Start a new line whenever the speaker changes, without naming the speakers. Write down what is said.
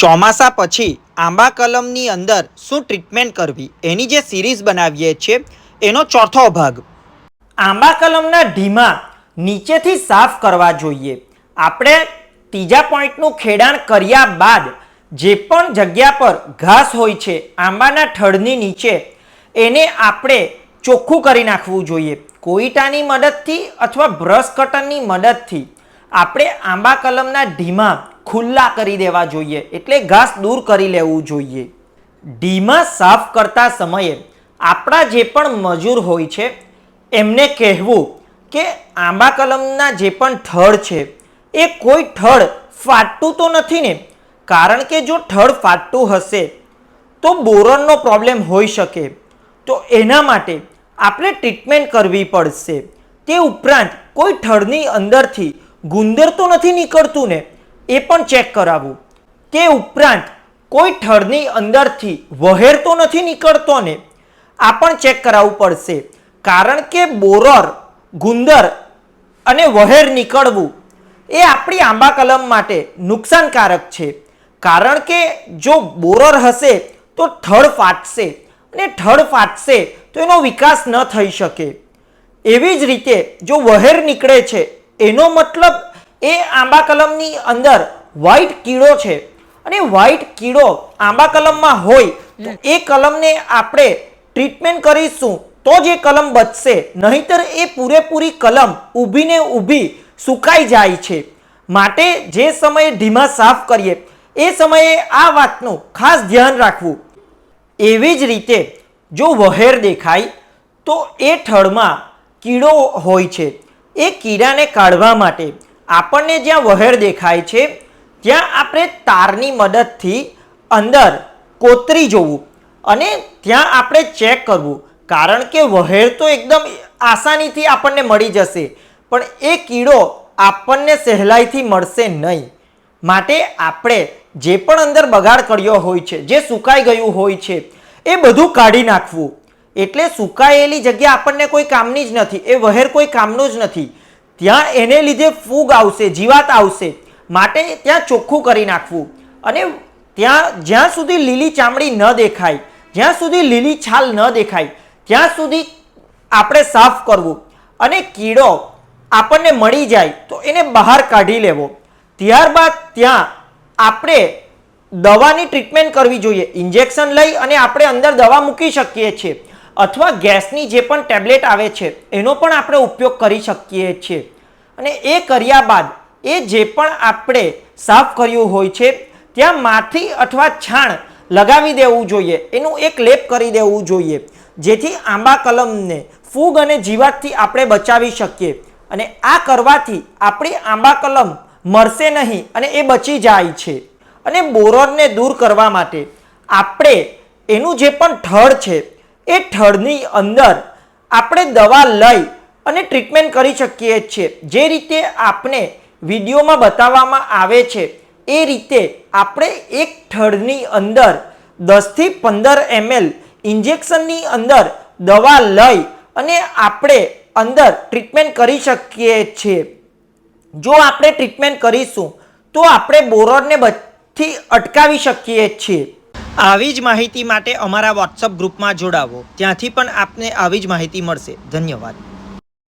ચોમાસા પછી આંબા કલમની અંદર શું ટ્રીટમેન્ટ કરવી? એની જે સિરીઝ બનાવીએ છીએ, એનો ચોથો ભાગ. આંબા કલમના ઢીમા નીચેથી સાફ કરવા જોઈએ. આપણે ત્રીજા પોઈન્ટનું ખેડાણ કર્યા બાદ જે પણ જગ્યા પર ઘાસ હોય છે, આંબાના થડની નીચે, એને આપણે ચોખ્ખું કરી નાખવું જોઈએ. કોઈટાની મદદથી અથવા બ્રશ કટરની મદદથી આપણે આંબા કલમના ઢીમા ખુલ્લા કરી દેવા જોઈએ, એટલે ઘાસ દૂર કરી લેવું જોઈએ. ઢીમા સાફ કરતા સમયે આપણા જે પણ મજૂર હોય છે, એમને કહેવું કે આંબા કલમના જે પણ થડ છે, એ કોઈ થડ ફાટતું તો નથી ને? કારણ કે જો થડ ફાટતું હશે, તો બોરનનો પ્રોબ્લેમ હોઈ શકે. તો એના માટે આપણે ટ્રીટમેન્ટ કરવી પડશે. તે ઉપરાંત કોઈ થડની અંદરથી ગુંદર તો નથી નીકળતું ને? એ પણ ચેક કરાવવું તે ઉપરાંત કોઈ થડની અંદરથી વહેર તો નથી નીકળતો ને? આ પણ ચેક કરાવવું પડશે. કારણ કે બોરર, ગુંદર અને વહેર નીકળવું એ આપણી આંબા કલમ માટે નુકસાનકારક છે. કારણ કે જો બોરર હશે તો થડ ફાટશે અને થડ ફાટશે તો એનો વિકાસ ન થઈ શકે. એવી જ રીતે જો વહેર નીકળે છે, એનો મતલબ એ આંબા કલમની અંદર વ્હાઈટ કીડો છે. અને વ્હાઈટ કીડો આંબા કલમમાં હોય તો એ કલમને આપણે ટ્રીટમેન્ટ કરીશું તો જ એ કલમ બચશે. નહીતર એ પૂરેપૂરી કલમ ઊભીને ઊભી સુકાઈ જાય છે. માટે જે સમયે ઢીમા સાફ કરીએ એ સમયે આ વાતનું ખાસ ધ્યાન રાખવું. એવી જ રીતે જો વહેર દેખાય તો એ થડમાં કીડો હોય છે. એ કીડાને કાઢવા માટે આપણને જ્યાં વહેર દેખાય છે, ત્યાં આપણે તારની મદદથી અંદર કોતરી જોવું અને ત્યાં આપણે ચેક કરવું. કારણ કે વહેર તો એકદમ આસાનીથી આપણને મળી જશે, પણ એ કીડો આપણને સહેલાઈથી મળશે નહીં. માટે આપણે જે પણ અંદર બગાડ કર્યો હોય છે, જે સુકાઈ ગયું હોય છે, એ બધું કાઢી નાખવું. એટલે સુકાયેલી જગ્યા આપણને કોઈ કામની જ નથી, એ વહેર કોઈ કામનું જ નથી. ત્યાં એને લીધે ફૂગ આવશે, જીવાત આવશે. માટે ત્યાં ચોખ્ખું કરી નાખવું. અને ત્યાં, જ્યાં સુધી લીલી ચામડી ન દેખાય, જ્યાં સુધી લીલી છાલ ન દેખાય, ત્યાં સુધી આપણે સાફ કરવું. અને કીડો આપણને મળી જાય, તો એને બહાર કાઢી લેવો. ત્યારબાદ ત્યાં આપણે દવાની ટ્રીટમેન્ટ કરવી જોઈએ. ઇન્જેક્શન લઈ અને આપણે અંદર દવા મૂકી શકીએ છીએ. અથવા ગેસની જે પણ ટેબ્લેટ આવે છે, એનો પણ આપણે ઉપયોગ કરી શકીએ છીએ. અને એ કર્યા બાદ, એ જે પણ આપણે સાફ કર્યું હોય છે, ત્યાં માથી અથવા છાણ લગાવી દેવું જોઈએ. એનું એક લેપ કરી દેવું જોઈએ, જેથી આંબા કલમને ફૂગ અને જીવાતથી આપણે બચાવી શકીએ. અને આ કરવાથી આપણી આંબા કલમ મરશે નહીં અને એ બચી જાય છે. અને બોરરને દૂર કરવા માટે આપણે એનું જે પણ થડ છે એ થડની અંદર આપણે દવા લઈ અને ટ્રીટમેન્ટ કરી શકીએ છીએ. જે રીતે આપણે વિડીયોમાં બતાવવામાં આવે છે, એ રીતે આપણે એક થડની અંદર દસથી પંદર એમએલ ઇન્જેક્શનની અંદર દવા લઈ અને આપણે અંદર ટ્રીટમેન્ટ કરી શકીએ છીએ. જો આપણે ટ્રીટમેન્ટ કરીશું, તો આપણે બોરરને બધી અટકાવી શકીએ છીએ. આવી જ માહિતી માટે અમારા વોટ્સઅપ ગ્રુપમાં જોડાવો. ત્યાંથી પણ આપને આવી જ માહિતી મળશે. ધન્યવાદ.